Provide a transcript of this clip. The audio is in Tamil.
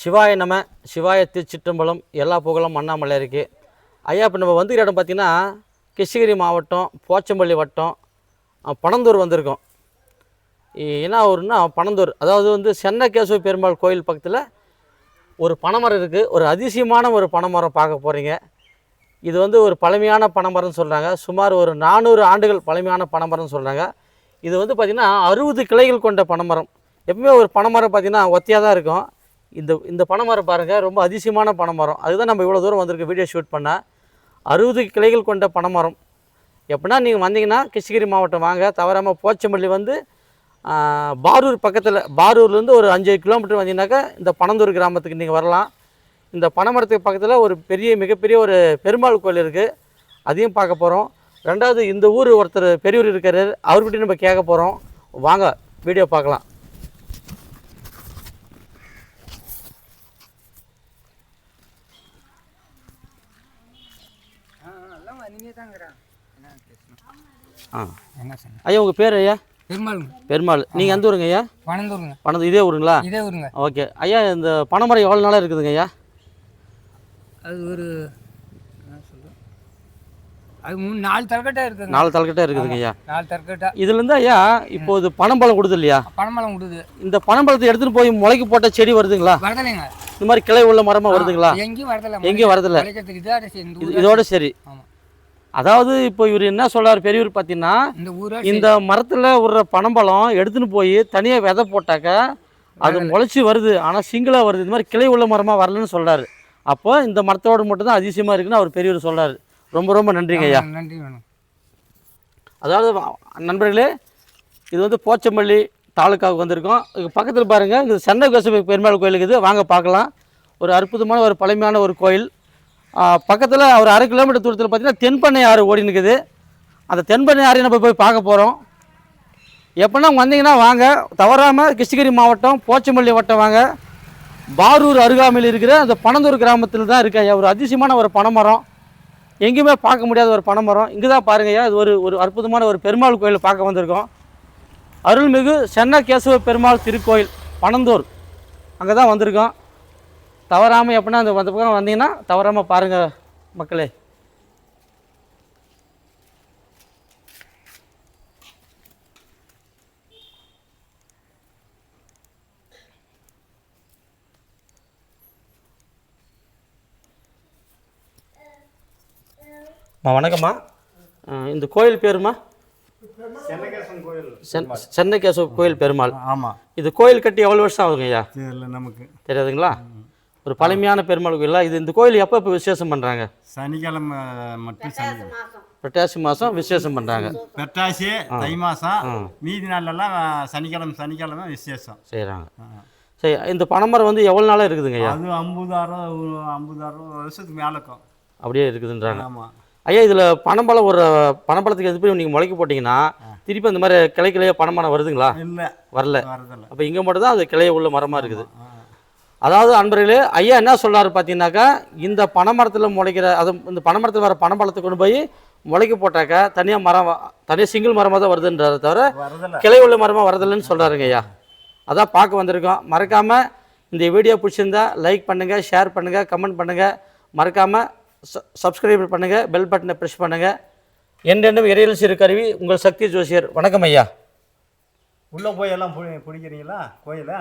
சிவாய நம சிவாய திருச்சிற்றம்பலம் எல்லா புகழும் அண்ணாமலை இருக்குது ஐயா இப்போ நம்ம வந்துக்கிற இடம் பார்த்திங்கன்னா கிருஷ்ணகிரி மாவட்டம் போச்சம்பள்ளி வட்டம் பனந்தூர் வந்திருக்கோம். என்ன ஊருன்னா பனந்தூர் அதாவது வந்து சென்னகேசவ பெருமாள் கோயில் பக்கத்தில் ஒரு பனைமரம் இருக்குது ஒரு அதிசயமான ஒரு பனைமரம் பார்க்க போகிறீங்க இது வந்து ஒரு பழமையான பனைமரம்னு சொல்கிறாங்க சுமார் ஒரு நானூறு ஆண்டுகள் பழமையான பனைமரம்னு சொல்கிறாங்க இது வந்து பார்த்திங்கன்னா அறுபது கிளைகள் கொண்ட பனைமரம். எப்பவுமே ஒரு பனைமரம் பார்த்திங்கன்னா ஒத்தையாக தான் இருக்கும். இந்த இந்த பனைமரம் பாருங்கள் ரொம்ப அதிசயமான பனைமரம். அதுதான் நம்ம இவ்வளோ தூரம் வந்திருக்கு வீடியோ ஷூட் பண்ண. அறுபது கிளைகள் கொண்ட பனைமரம். எப்படின்னா நீங்கள் வந்தீங்கன்னா கிருஷ்ணகிரி மாவட்டம் வாங்க. தவறாமல் போச்சம்பள்ளி வந்து பாரூர் பக்கத்தில் பாரூர்லேருந்து ஒரு அஞ்சு கிலோமீட்டர் வந்தீங்கன்னாக்கா இந்த பனந்தூர் கிராமத்துக்கு நீங்கள் வரலாம். இந்த பனைமரத்துக்கு பக்கத்தில் ஒரு பெரிய மிகப்பெரிய ஒரு பெருமாள் கோயில் இருக்குது அதையும் பார்க்க போகிறோம் ரெண்டாவது இந்த ஊர் ஒருத்தர் பெரியவர் இருக்காரு. அவர்கிட்டையும் நம்ம கேட்க போகிறோம் வாங்க வீடியோ பார்க்கலாம் எல்லாம் நீங்க தாங்கிறேன் என்ன பேசணும் ஆ. ஐயா உங்கள் பேர் ஐயா? பெருமாளுங்க. பெருமாள். நீங்கள் எந்த ஊருங்க ஐயா? பணந்தூருங்க பணம் இதே ஊருங்களா? இதே ஊருங்க. ஓகே. ஐயா இந்த பனைமரம் எவ்வளோ நாளாக இருக்குதுங்க ஐயா? அது ஒரு அது மூணு நாலு தரக்கட்டா இருக்குங்க நாலு தலைக்கட்டே இருக்குதுங்க ஐயா. நாலு தரக்கட்டா. இதுலேருந்து ஐயா இப்போ இது பனம்பழம் கொடுது இல்லையா பணமலம் கொடுது இந்த பனம்பழத்தை எடுத்துகிட்டு போய் முளைக்கு போட்ட செடி வருதுங்களா? வரதலைங்க இந்த மாதிரி கிளை உள்ள மரமாக வருதுங்களா? எங்கேயும் வரதில்ல. எங்கேயும் வரதில்ல. இதோட சரி, அதாவது இப்போ இவர் என்ன சொல்றாரு பெரியவர் பார்த்தீங்கன்னா இந்த இந்த மரத்தில் விடுற பனம்பழம் எடுத்துன்னு போய் தனியாக விதை போட்டாக்க அது முளைச்சி வருது. ஆனால் சிங்கிளாக வருது. இந்த மாதிரி கிளை உள்ள மரமாக வரலன்னு சொல்றாரு. அப்போ இந்த மரத்தோட மட்டும் தான் அதிசயமாக இருக்குன்னு அவர் பெரியவர் சொல்றாரு. ரொம்ப ரொம்ப நன்றிங்க ஐயா. நன்றி வேணும் அதாவது நண்பர்களே இது வந்து போச்சம்பள்ளி தாலுக்காவுக்கு வந்திருக்கோம். இது பக்கத்தில் பாருங்கள் இது சென்னை கோசபை பெருமாள் கோயில் இருக்குது வாங்க பார்க்கலாம். ஒரு அற்புதமான ஒரு பழமையான ஒரு கோயில். பக்கத்தில் ஒரு அரை கிலோமீட்டர் தூரத்தில் பார்த்தீங்கன்னா தென்பண்ணை ஆறு ஓடி நிற்குது அந்த தென்பண்ணை ஆறு நம்ம போய் பார்க்க போகிறோம் எப்படின்னா வந்தீங்கன்னா வாங்க. தவறாமல் கிருஷ்ணகிரி மாவட்டம் போச்சம்பள்ளி வட்டம் வாங்க. பாரூர் அருகாமையில் இருக்கிற அந்த பனந்தூர் கிராமத்தில் தான் இருக்க. ஐயா ஒரு அதிசயமான ஒரு பனைமரம். எங்கேயுமே பார்க்க முடியாத ஒரு பனைமரம். இங்கே தான் பாருங்கய்யா இது ஒரு ஒரு அற்புதமான ஒரு பெருமாள் கோயில் பார்க்க வந்திருக்கோம். அருள்மிகு சென்ன கேசவ பெருமாள் திருக்கோயில் பனந்தூர். அங்கே தான் வந்திருக்கோம். தவறாமல் எப்படின்னா அந்த அந்த பக்கம் வந்தீங்கன்னா தவறாமல் பாருங்கள் மக்களே. அம்மா வணக்கம்மா. இந்த கோயில் பேருமா? சென் சென்னை கேசவ கோயில் பெருமாள். ஆமாம் இது கோயில் கட்டி எவ்வளோ வருஷம் ஆகுங்க ஐயா தெரியல நமக்கு. தெரியாதுங்களா? ஒரு பழமையான பெருமாள் கோயிலா? இது இந்த கோயில் எப்போ இப்போ விசேஷம் பண்ணுறாங்க சனிக்கிழமை மட்டும் சனிக்கிழமை. புரட்டாசி மாதம் விசேஷம் பண்ணுறாங்க பெட்டாசி தை மாதம் மீதி நாளெல்லாம் சனிக்கிழமை சனிக்கிழமை விசேஷம். செய்கிறாங்க சரி இந்த பனைமரம் வந்து எவ்வளோ நாளாக இருக்குதுங்க ஐயா? அது ஐம்பதாயிரம் ஐம்பதாயிரம் வருஷத்துக்கு மேலே இருக்கும் அப்படியே இருக்குதுன்றாங்க. ஆமாம் ஐயா இதில் பனம்பழம் ஒரு பனம்பழத்துக்கு எது போய் நீங்கள் முளைக்க போட்டிங்கன்னா திருப்பி அந்த மாதிரி கிளை கிளைய பனைமரம் வருதுங்களா? இல்லை. வரல. வரதில்லை. அப்போ இங்கே மட்டும் தான் அது கிளைய உள்ள மரமாக இருக்குது. அதாவது அன்பர்களே ஐயா என்ன சொல்றாரு பார்த்தீங்கன்னாக்கா இந்த பனைமரத்தில் முளைக்கிற அது இந்த பனைமரத்தில் வர பனைப்பழத்தை கொண்டு போய் முளைக்க போட்டாக்கா தனியாக மரம் தனியாக சிங்கிள் மரமாக தான் வருதுன்றாரு தவிர கிளை உள்ள மரமாக வரதில்லைன்னு சொல்கிறாருங்க ஐயா. அதான் பார்க்க வந்திருக்கோம். மறக்காமல் இந்த வீடியோ பிடிச்சிருந்தா லைக் பண்ணுங்கள் ஷேர் பண்ணுங்கள் கமெண்ட் பண்ணுங்கள் மறக்காமல் சப்ஸ்கிரைப் பண்ணுங்கள் பெல் பட்டனை ப்ரெஸ் பண்ணுங்கள் என்றென்றும் இறையல் சிறு கருவி உங்கள் சக்தி ஜோசியர். வணக்கம் ஐயா. உள்ளே போய் எல்லாம் பிடி பிடிக்கிறீங்களா? கோயிலை?